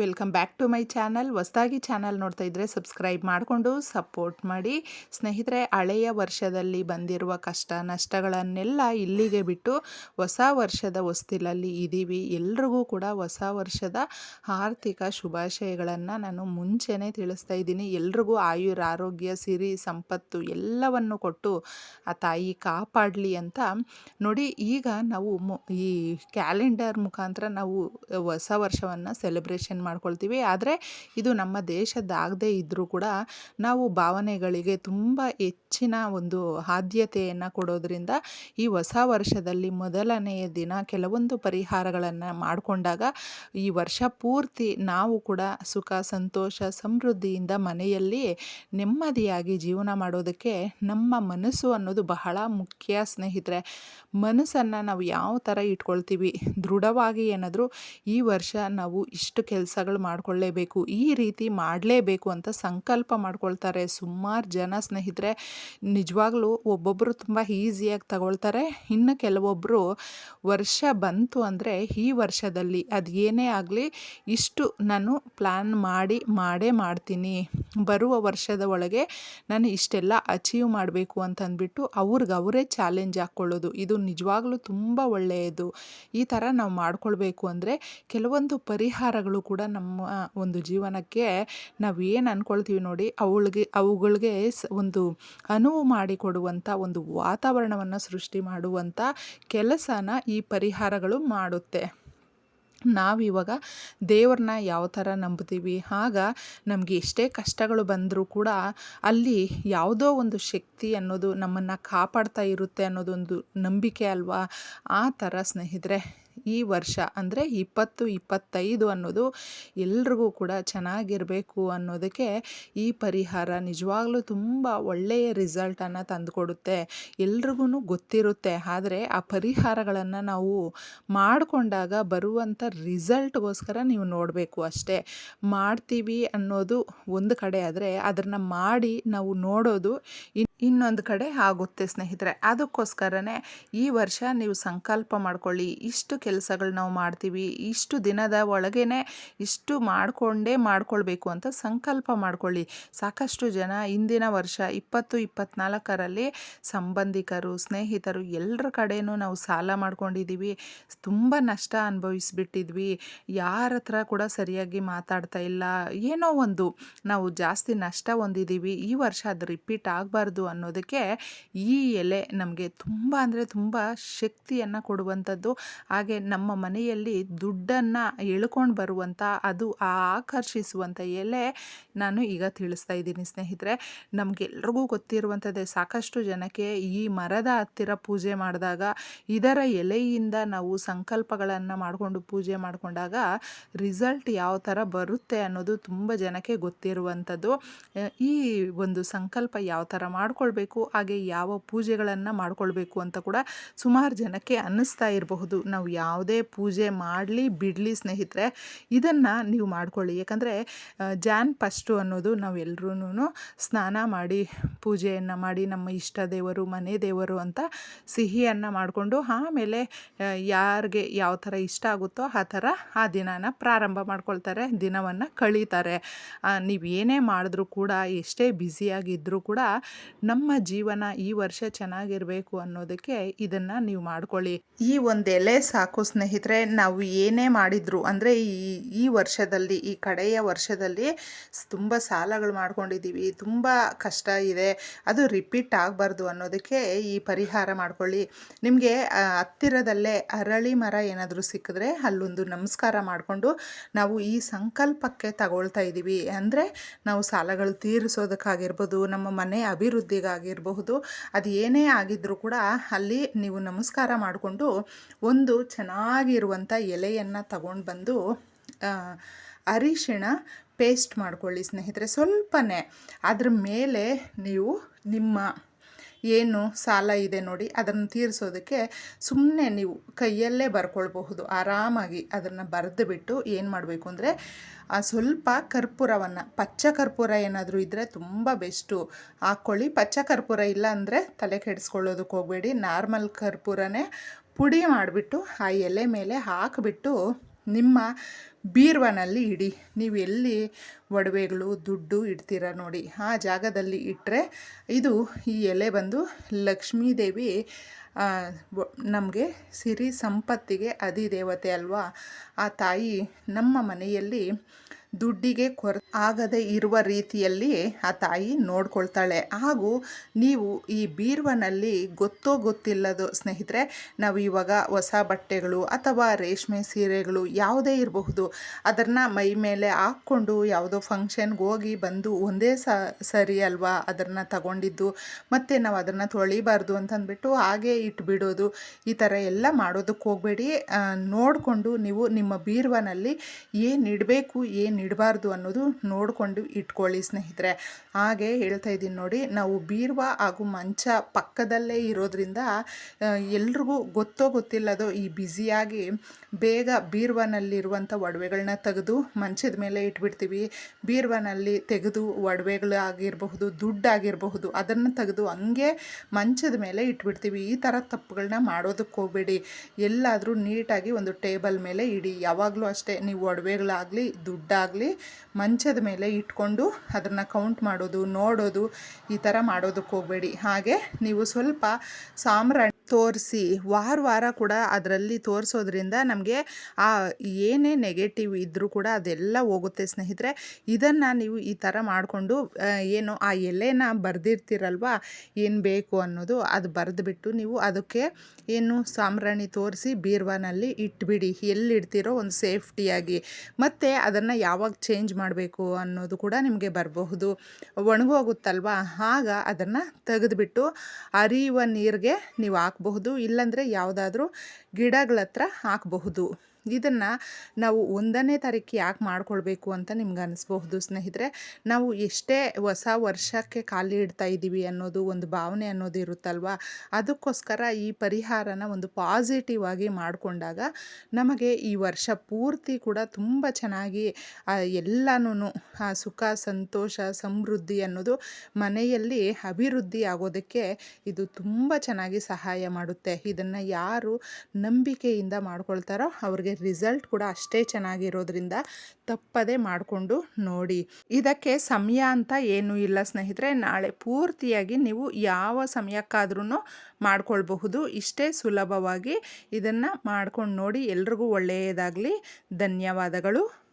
Welcome back to my channel. ಹೊಸದಾಗಿ channel ನೋಡ್ತಾ ಇದ್ದರೆ ಸಬ್ಸ್ಕ್ರೈಬ್ ಮಾಡಿಕೊಂಡು ಸಪೋರ್ಟ್ ಮಾಡಿ. ಸ್ನೇಹಿತರೆ, ಹಳೆಯ ವರ್ಷದಲ್ಲಿ ಬಂದಿರುವ ಕಷ್ಟ ನಷ್ಟಗಳನ್ನೆಲ್ಲ ಇಲ್ಲಿಗೆ ಬಿಟ್ಟು ಹೊಸ ವರ್ಷದ ಹೊಸ್ತಿಲಲ್ಲಿ ಇದ್ದೀವಿ. ಎಲ್ರಿಗೂ ಕೂಡ ಹೊಸ ವರ್ಷದ ಆರ್ಥಿಕ ಶುಭಾಶಯಗಳನ್ನು ನಾನು ಮುಂಚೆನೇ ತಿಳಿಸ್ತಾ ಇದ್ದೀನಿ. ಎಲ್ರಿಗೂ ಆಯುರ್ ಆರೋಗ್ಯ, ಸಿರಿ, ಸಂಪತ್ತು ಎಲ್ಲವನ್ನು ಕೊಟ್ಟು ಆ ತಾಯಿ ಕಾಪಾಡಲಿ ಅಂತ. ನೋಡಿ, ಈಗ ನಾವು ಈ ಕ್ಯಾಲೆಂಡರ್ ಮುಖಾಂತರ ನಾವು ಹೊಸ ವರ್ಷವನ್ನು ಸೆಲೆಬ್ರೇಷನ್ ಮಾಡ್ಕೊಳ್ತೀವಿ. ಆದರೆ ಇದು ನಮ್ಮ ದೇಶದ್ದಾಗದೇ ಇದ್ದರೂ ಕೂಡ ನಾವು ಭಾವನೆಗಳಿಗೆ ತುಂಬ ಹೆಚ್ಚಿನ ಒಂದು ಆದ್ಯತೆಯನ್ನು ಕೊಡೋದ್ರಿಂದ ಈ ಹೊಸ ವರ್ಷದಲ್ಲಿ ಮೊದಲನೆಯ ದಿನ ಕೆಲವೊಂದು ಪರಿಹಾರಗಳನ್ನು ಮಾಡಿಕೊಂಡಾಗ ಈ ವರ್ಷ ಪೂರ್ತಿ ನಾವು ಕೂಡ ಸುಖ, ಸಂತೋಷ, ಸಮೃದ್ಧಿಯಿಂದ ಮನೆಯಲ್ಲಿ ನೆಮ್ಮದಿಯಾಗಿ ಜೀವನ ಮಾಡೋದಕ್ಕೆ ನಮ್ಮ ಮನಸ್ಸು ಅನ್ನೋದು ಬಹಳ ಮುಖ್ಯ ಸ್ನೇಹಿತರೆ. ಮನಸ್ಸನ್ನು ನಾವು ಯಾವ ಥರ ಇಟ್ಕೊಳ್ತೀವಿ, ದೃಢವಾಗಿ ಏನಾದರೂ ಈ ವರ್ಷ ನಾವು ಇಷ್ಟು ಕೆಲಸಗಳು ಮಾಡಿಕೊಳ್ಳೇಬೇಕು, ಈ ರೀತಿ ಮಾಡಲೇಬೇಕು ಅಂತ ಸಂಕಲ್ಪ ಮಾಡ್ಕೊಳ್ತಾರೆ. ಸುಮಾರು ಜನ ಸ್ನೇಹಿತರೆ, ನಿಜವಾಗ್ಲೂ ಒಬ್ಬೊಬ್ಬರು ತುಂಬ ಈಸಿಯಾಗಿ ತಗೊಳ್ತಾರೆ. ಇನ್ನು ಕೆಲವೊಬ್ಬರು ವರ್ಷ ಬಂತು ಅಂದರೆ ಈ ವರ್ಷದಲ್ಲಿ ಅದು ಏನೇ ಆಗಲಿ ಇಷ್ಟು ನಾನು ಪ್ಲ್ಯಾನ್ ಮಾಡಿ ಮಾಡೇ ಮಾಡ್ತೀನಿ. ಬರುವ ವರ್ಷದ ಒಳಗೆ ನಾನು ಇಷ್ಟೆಲ್ಲ ಅಚೀವ್ ಮಾಡಬೇಕು ಅಂತಂದ್ಬಿಟ್ಟು ಅವ್ರಿಗೆ ಅವರೇ ಚಾಲೆಂಜ್ ಹಾಕ್ಕೊಳ್ಳೋದು. ಇದು ನಿಜವಾಗ್ಲೂ ತುಂಬ ಒಳ್ಳೆಯದು. ಈ ಥರ ನಾವು ಮಾಡ್ಕೊಳ್ಬೇಕು ಅಂದರೆ ಕೆಲವೊಂದು ಪರಿಹಾರಗಳು ಕೂಡ ನಮ್ಮ ಒಂದು ಜೀವನಕ್ಕೆ ನಾವು ಏನು ಅಂದ್ಕೊಳ್ತೀವಿ ನೋಡಿ, ಅವಳಿಗೆ, ಅವುಗಳಿಗೆ ಒಂದು ಅನುವು ಮಾಡಿಕೊಡುವಂಥ ಒಂದು ವಾತಾವರಣವನ್ನು ಸೃಷ್ಟಿ ಮಾಡುವಂಥ ಕೆಲಸನ ಈ ಪರಿಹಾರಗಳು ಮಾಡುತ್ತೆ. ನಾವಿವಾಗ ದೇವ್ರನ್ನ ಯಾವ ಥರ ನಂಬ್ತೀವಿ, ಆಗ ನಮಗೆ ಎಷ್ಟೇ ಕಷ್ಟಗಳು ಬಂದರೂ ಕೂಡ ಅಲ್ಲಿ ಯಾವುದೋ ಒಂದು ಶಕ್ತಿ ಅನ್ನೋದು ನಮ್ಮನ್ನು ಕಾಪಾಡ್ತಾ ಇರುತ್ತೆ ಅನ್ನೋದೊಂದು ನಂಬಿಕೆ ಅಲ್ವಾ? ಆ ಥರ ಸ್ನೇಹಿತರೆ ಈ ವರ್ಷ ಅಂದರೆ ಇಪ್ಪತ್ತು, ಇಪ್ಪತ್ತೈದು ಅನ್ನೋದು ಎಲ್ರಿಗೂ ಕೂಡ ಚೆನ್ನಾಗಿರಬೇಕು ಅನ್ನೋದಕ್ಕೆ ಈ ಪರಿಹಾರ ನಿಜವಾಗ್ಲೂ ತುಂಬ ಒಳ್ಳೆಯ ರಿಸಲ್ಟನ್ನು ತಂದುಕೊಡುತ್ತೆ. ಎಲ್ರಿಗೂ ಗೊತ್ತಿರುತ್ತೆ. ಆದರೆ ಆ ಪರಿಹಾರಗಳನ್ನು ನಾವು ಮಾಡಿಕೊಂಡಾಗ ಬರುವಂಥ ರಿಸಲ್ಟ್ಗೋಸ್ಕರ ನೀವು ನೋಡಬೇಕು ಅಷ್ಟೇ. ಮಾಡ್ತೀವಿ ಅನ್ನೋದು ಒಂದು ಕಡೆ ಆದರೆ ಅದನ್ನು ಮಾಡಿ ನಾವು ನೋಡೋದು ಇನ್ನೊಂದು ಕಡೆ ಆಗುತ್ತೆ, ಸ್ನೇಹಿತರೆ. ಅದಕ್ಕೋಸ್ಕರನೇ ಈ ವರ್ಷ ನೀವು ಸಂಕಲ್ಪ ಮಾಡ್ಕೊಳ್ಳಿ. ಇಷ್ಟು ಕೆಲಸಗಳು ನಾವು ಮಾಡ್ತೀವಿ, ಇಷ್ಟು ದಿನದ ಒಳಗೇ ಇಷ್ಟು ಮಾಡಿಕೊಂಡೇ ಮಾಡಿಕೊಳ್ಬೇಕು ಅಂತ ಸಂಕಲ್ಪ ಮಾಡ್ಕೊಳ್ಳಿ. ಸಾಕಷ್ಟು ಜನ ಇಂದಿನ ವರ್ಷ ಇಪ್ಪತ್ತು ಇಪ್ಪತ್ತ್ನಾಲ್ಕರಲ್ಲಿ ಸಂಬಂಧಿಕರು, ಸ್ನೇಹಿತರು ಎಲ್ಲರ ಕಡೆನೂ ನಾವು ಸಾಲ ಮಾಡ್ಕೊಂಡಿದ್ದೀವಿ. ತುಂಬ ನಷ್ಟ ಅನುಭವಿಸ್ಬಿಟ್ಟಿದ್ವಿ. ಯಾರ ಹತ್ರ ಕೂಡ ಸರಿಯಾಗಿ ಮಾತಾಡ್ತಾ ಇಲ್ಲ. ಏನೋ ಒಂದು ನಾವು ಜಾಸ್ತಿ ನಷ್ಟ ಹೊಂದಿದ್ದೀವಿ. ಈ ವರ್ಷ ಅದು ರಿಪೀಟ್ ಆಗಬಾರ್ದು ಅನ್ನೋದಕ್ಕೆ ಈ ಎಲೆ ನಮಗೆ ತುಂಬ ಅಂದರೆ ತುಂಬ ಶಕ್ತಿಯನ್ನು ಕೊಡುವಂಥದ್ದು. ಹಾಗೆ ನಮ್ಮ ಮನೆಯಲ್ಲಿ ದುಡ್ಡನ್ನು ಎಳ್ಕೊಂಡು ಬರುವಂಥ ಅದು ಆಕರ್ಷಿಸುವಂಥ ಎಲೆ ನಾನು ಈಗ ತಿಳಿಸ್ತಾ ಇದ್ದೀನಿ ಸ್ನೇಹಿತರೆ. ನಮಗೆಲ್ರಿಗೂ ಗೊತ್ತಿರುವಂಥದ್ದೇ, ಸಾಕಷ್ಟು ಜನಕ್ಕೆ ಈ ಮರದ ಹತ್ತಿರ ಪೂಜೆ ಮಾಡಿದಾಗ, ಇದರ ಎಲೆಯಿಂದ ನಾವು ಸಂಕಲ್ಪಗಳನ್ನು ಮಾಡಿಕೊಂಡು ಪೂಜೆ ಮಾಡಿಕೊಂಡಾಗ ರಿಸಲ್ಟ್ ಯಾವ ಥರ ಬರುತ್ತೆ ಅನ್ನೋದು ತುಂಬ ಜನಕ್ಕೆ ಗೊತ್ತಿರುವಂಥದ್ದು. ಈ ಒಂದು ಸಂಕಲ್ಪ ಯಾವ ಥರ ಮಾಡ್ಕೊಳ್ಬೇಕು, ಹಾಗೆ ಯಾವ ಪೂಜೆಗಳನ್ನು ಮಾಡ್ಕೊಳ್ಬೇಕು ಅಂತ ಕೂಡ ಸುಮಾರು ಜನಕ್ಕೆ ಅನ್ನಿಸ್ತಾ ಇರಬಹುದು. ನಾವು ಯಾವುದೇ ಪೂಜೆ ಮಾಡಲಿ, ಬಿಡಲಿ ಸ್ನೇಹಿತರೆ, ಇದನ್ನು ನೀವು ಮಾಡ್ಕೊಳ್ಳಿ. ಯಾಕಂದರೆ ಜಾನ್ ಫಸ್ಟು ಅನ್ನೋದು ನಾವೆಲ್ಲರೂ ಸ್ನಾನ ಮಾಡಿ, ಪೂಜೆಯನ್ನು ಮಾಡಿ, ನಮ್ಮ ಇಷ್ಟ ದೇವರು, ಮನೆ ದೇವರು ಅಂತ ಸಿಹಿಯನ್ನು ಮಾಡಿಕೊಂಡು, ಆಮೇಲೆ ಯಾರಿಗೆ ಯಾವ ಥರ ಇಷ್ಟ ಆಗುತ್ತೋ ಆ ಥರ ಆ ದಿನನ ಪ್ರಾರಂಭ ಮಾಡ್ಕೊಳ್ತಾರೆ, ದಿನವನ್ನು ಕಳೀತಾರೆ. ನೀವು ಏನೇ ಮಾಡಿದ್ರೂ ಕೂಡ, ಎಷ್ಟೇ ಬ್ಯುಸಿಯಾಗಿದ್ದರೂ ಕೂಡ ನಮ್ಮ ಜೀವನ ಈ ವರ್ಷ ಚೆನ್ನಾಗಿರಬೇಕು ಅನ್ನೋದಕ್ಕೆ ಇದನ್ನು ನೀವು ಮಾಡ್ಕೊಳ್ಳಿ. ಈ ಒಂದು ಎಲೆ ಸಾಕು ಸ್ನೇಹಿತರೆ, ನಾವು ಏನೇ ಮಾಡಿದ್ರು, ಅಂದರೆ ಈ ಈ ವರ್ಷದಲ್ಲಿ, ಈ ಕಡೆಯ ವರ್ಷದಲ್ಲಿ ತುಂಬ ಸಾಲಗಳು ಮಾಡ್ಕೊಂಡಿದ್ದೀವಿ, ತುಂಬ ಕಷ್ಟ ಇದೆ, ಅದು ರಿಪೀಟ್ ಆಗಬಾರ್ದು ಅನ್ನೋದಕ್ಕೆ ಈ ಪರಿಹಾರ ಮಾಡ್ಕೊಳ್ಳಿ. ನಿಮಗೆ ಹತ್ತಿರದಲ್ಲೇ ಅರಳಿ ಮರ ಏನಾದರೂ ಸಿಕ್ಕಿದ್ರೆ ಅಲ್ಲೊಂದು ನಮಸ್ಕಾರ ಮಾಡಿಕೊಂಡು ನಾವು ಈ ಸಂಕಲ್ಪಕ್ಕೆ ತಗೊಳ್ತಾ ಇದ್ದೀವಿ ಅಂದರೆ ನಾವು ಸಾಲಗಳು ತೀರಿಸೋದಕ್ಕಾಗಿರ್ಬೋದು, ನಮ್ಮ ಮನೆ ಅಭಿವೃದ್ಧಿಗಾಗಿರಬಹುದು ಅದು ಏನೇ ಆಗಿದ್ದರೂ ಕೂಡ ಅಲ್ಲಿ ನೀವು ನಮಸ್ಕಾರ ಮಾಡಿಕೊಂಡು ಒಂದು ಚೆನ್ನಾಗಿರುವಂಥ ಎಲೆಯನ್ನು ತಗೊಂಡು ಬಂದು ಅರಿಶಿಣ ಪೇಸ್ಟ್ ಮಾಡ್ಕೊಳ್ಳಿ ಸ್ನೇಹಿತರೆ. ಸ್ವಲ್ಪನೇ. ಅದ್ರ ಮೇಲೆ ನೀವು ನಿಮ್ಮ ಏನು ಸಾಲ ಇದೆ ನೋಡಿ ಅದನ್ನು ತೀರಿಸೋದಕ್ಕೆ ಸುಮ್ಮನೆ ನೀವು ಕೈಯಲ್ಲೇ ಬರ್ಕೊಳ್ಬಹುದು. ಆರಾಮಾಗಿ ಅದನ್ನು ಬರೆದು ಬಿಟ್ಟು ಏನು ಮಾಡಬೇಕು ಅಂದರೆ ಸ್ವಲ್ಪ ಕರ್ಪೂರವನ್ನು, ಪಚ್ಚ ಕರ್ಪೂರ ಏನಾದರೂ ಇದ್ದರೆ ತುಂಬ ಬೆಸ್ಟು. ಹಾಕ್ಕೊಳ್ಳಿ. ಪಚ್ಚ ಕರ್ಪೂರ ಇಲ್ಲ ಅಂದರೆ ತಲೆ ಕೆಡಿಸ್ಕೊಳ್ಳೋದಕ್ಕೆ ಹೋಗಬೇಡಿ. ನಾರ್ಮಲ್ ಕರ್ಪೂರನೇ ಪುಡಿ ಮಾಡಿಬಿಟ್ಟು, ಆ ಎಲೆ ಮೇಲೆ ಹಾಕಿಬಿಟ್ಟು ನಿಮ್ಮ ಬೀರ್ವನಲ್ಲಿ ಇಡಿ. ನೀವು ಎಲ್ಲಿ ಒಡವೆಗಳು, ದುಡ್ಡು ಇಡ್ತೀರ ನೋಡಿ. ಆ ಜಾಗದಲ್ಲಿ ಇಟ್ಟರೆ ಇದು ಈ ಎಲೆ ಬಂದು ಲಕ್ಷ್ಮೀದೇವಿ ನಮಗೆ ಸಿರಿ ಸಂಪತ್ತಿಗೆ ಅಧಿದೇವತೆ ಅಲ್ವಾ? ಆ ತಾಯಿ ನಮ್ಮ ಮನೆಯಲ್ಲಿ ದುಡ್ಡಿಗೆ ಕೊರ, ಆಗದೆ ಇರುವ ರೀತಿಯಲ್ಲಿ ಆ ತಾಯಿ ನೋಡ್ಕೊಳ್ತಾಳೆ. ಹಾಗೂ ನೀವು ಈ ಬೀರ್ವನಲ್ಲಿ ಗೊತ್ತೋ ಗೊತ್ತಿಲ್ಲದೋ ಸ್ನೇಹಿತರೆ, ನಾವು ಇವಾಗ ಹೊಸ ಬಟ್ಟೆಗಳು ಅಥವಾ ರೇಷ್ಮೆ ಸೀರೆಗಳು ಯಾವುದೇ ಇರಬಹುದು. ಅದನ್ನು ಮೈ ಮೇಲೆ ಹಾಕ್ಕೊಂಡು ಯಾವುದೋ ಫಂಕ್ಷನ್ಗೆ ಹೋಗಿ ಬಂದು ಒಂದೇ ಸ, ಸರಿ ಅಲ್ವಾ ಅದನ್ನು ತಗೊಂಡಿದ್ದು. ಮತ್ತು ನಾವು ಅದನ್ನು ತೊಳಿಬಾರ್ದು ಅಂತಂದ್ಬಿಟ್ಟು ಹಾಗೆ ಇಟ್ಬಿಡೋದು. ಈ ಥರ ಎಲ್ಲ ಮಾಡೋದಕ್ಕೆ ಹೋಗಬೇಡಿ. ನೋಡಿಕೊಂಡು ನೀವು ನಿಮ್ಮ ಬೀರ್ವನಲ್ಲಿ ಏನು ಇಡಬೇಕು, ಏನು ಇಡಬಾರ್ದು ಅನ್ನೋದು ನೋಡಿಕೊಂಡು ಇಟ್ಕೊಳ್ಳಿ ಸ್ನೇಹಿತರೆ. ಹಾಗೆ ಹೇಳ್ತಾ ಇದ್ದೀನಿ ನೋಡಿ, ನಾವು ಬೀರ್ವ ಹಾಗೂ ಮಂಚ ಪಕ್ಕದಲ್ಲೇ ಇರೋದ್ರಿಂದ ಎಲ್ರಿಗೂ ಗೊತ್ತೋ ಗೊತ್ತಿಲ್ಲದೋ ಈ ಬ್ಯುಸಿಯಾಗಿ ಬೇಗ ಬೀರ್ವನಲ್ಲಿರುವಂಥ ಒಡವೆಗಳನ್ನ ತೆಗೆದು ಮಂಚದ ಮೇಲೆ ಇಟ್ಬಿಡ್ತೀವಿ. ಬೀರ್ವನಲ್ಲಿ ತೆಗೆದು ಒಡವೆಗಳಾಗಿರಬಹುದು, ದುಡ್ಡಾಗಿರಬಹುದು, ಅದನ್ನು ತೆಗೆದು ಹಂಗೆ ಮಂಚದ ಮೇಲೆ ಇಟ್ಬಿಡ್ತೀವಿ. ಈ ಥರ ತಪ್ಪುಗಳನ್ನ ಮಾಡೋದಕ್ಕೆ ಹೋಗಬೇಡಿ. ಎಲ್ಲಾದರೂ ನೀಟಾಗಿ ಒಂದು ಟೇಬಲ್ ಮೇಲೆ ಇಡಿ. ಯಾವಾಗಲೂ ಅಷ್ಟೇ, ನೀವು ಒಡವೆಗಳಾಗಲಿ, ದುಡ್ಡಾಗಲಿ ಮಂಚದ ಮೇಲೆ ಇಟ್ಕೊಂಡು ಅದನ್ನು ಕೌಂಟ್ ಮಾಡೋದು, ನೋಡೋದು ಈ ಥರ ಮಾಡೋದಕ್ಕೆ ಹೋಗಬೇಡಿ. ಹಾಗೆ ನೀವು ಸ್ವಲ್ಪ ಸಾಂಬ್ರಾಣಿ ತೋರಿಸಿ, ವಾರ ವಾರ ಕೂಡ ಅದರಲ್ಲಿ ತೋರಿಸೋದ್ರಿಂದ ನಮಗೆ ಆ ಏನೇ ನೆಗೆಟಿವ್ ಇದ್ದರೂ ಕೂಡ ಅದೆಲ್ಲ ಹೋಗುತ್ತೆ ಸ್ನೇಹಿತರೆ. ಇದನ್ನು ನೀವು ಈ ಥರ ಮಾಡಿಕೊಂಡು ಏನು ಆ ಎಲೆನ ಬರೆದಿರ್ತೀರಲ್ವ, ಏನು ಬೇಕು ಅನ್ನೋದು ಅದು ಬರೆದುಬಿಟ್ಟು ನೀವು ಅದಕ್ಕೆ ಏನು ಸಾಂಬ್ರಾಣಿ ತೋರಿಸಿ ಬೀರ್ವಾನಲ್ಲಿ ಇಟ್ಬಿಡಿ. ಎಲ್ಲಿಡ್ತಿರೋ ಒಂದು ಸೇಫ್ಟಿಯಾಗಿ. ಮತ್ತು ಅದನ್ನು ಯಾವಾಗ ಚೇಂಜ್ ಮಾಡಬೇಕು ಅನ್ನೋದು ಕೂಡ ನಿಮಗೆ ಬರಬಹುದು. ಒಣಗೋಗುತ್ತಲ್ವ? ಆಗ ಅದನ್ನು ತೆಗೆದುಬಿಟ್ಟು ಅರಿಯುವ ನೀರಿಗೆ ನೀವು ಹಾಕಬಹುದು ಇಲ್ಲಾಂದರೆ ಯಾವುದಾದ್ರೂ ಗಿಡಗಳ ಹತ್ರ ಹಾಕಬಹುದು. ಇದನ್ನು ನಾವು ಒಂದನೇ ತಾರೀಕು ಯಾಕೆ ಮಾಡ್ಕೊಳ್ಬೇಕು ಅಂತ ನಿಮ್ಗೆ ಅನಿಸ್ಬಹುದು ಸ್ನೇಹಿತರೆ? ನಾವು ಎಷ್ಟೇ ಹೊಸ ವರ್ಷಕ್ಕೆ ಖಾಲಿ ಇಡ್ತಾ ಇದ್ದೀವಿ ಅನ್ನೋದು ಒಂದು ಭಾವನೆ ಅನ್ನೋದು ಇರುತ್ತಲ್ವ? ಅದಕ್ಕೋಸ್ಕರ ಈ ಪರಿಹಾರನ ಒಂದು ಪಾಸಿಟಿವ್ ಆಗಿ ಮಾಡಿಕೊಂಡಾಗ ನಮಗೆ ಈ ವರ್ಷ ಪೂರ್ತಿ ಕೂಡ ತುಂಬ ಚೆನ್ನಾಗಿ ಎಲ್ಲನೂ ಸುಖ, ಸಂತೋಷ, ಸಮೃದ್ಧಿ ಅನ್ನೋದು ಮನೆಯಲ್ಲಿ ಅಭಿವೃದ್ಧಿ ಆಗೋದಕ್ಕೆ ಇದು ತುಂಬ ಚೆನ್ನಾಗಿ ಸಹಾಯ ಮಾಡುತ್ತೆ. ಇದನ್ನು ಯಾರು ನಂಬಿಕೆಯಿಂದ ಮಾಡ್ಕೊಳ್ತಾರೋ ಅವ್ರಿಗೆ ರಿಸಲ್ಟ್ ಕೂಡ ಅಷ್ಟೇ ಚೆನ್ನಾಗಿರೋದ್ರಿಂದ ತಪ್ಪದೆ ಮಾಡಿಕೊಂಡು ನೋಡಿ. ಇದಕ್ಕೆ ಸಮಯ ಅಂತ ಏನೂ ಇಲ್ಲ ಸ್ನೇಹಿತರೆ. ನಾಳೆ ಪೂರ್ತಿಯಾಗಿ ನೀವು ಯಾವ ಸಮಯಕ್ಕಾದ್ರೂ ಮಾಡಿಕೊಳ್ಬಹುದು. ಇಷ್ಟೇ ಸುಲಭವಾಗಿ ಇದನ್ನು ಮಾಡ್ಕೊಂಡು ನೋಡಿ. ಎಲ್ರಿಗೂ ಒಳ್ಳೆಯದಾಗಲಿ. ಧನ್ಯವಾದಗಳು.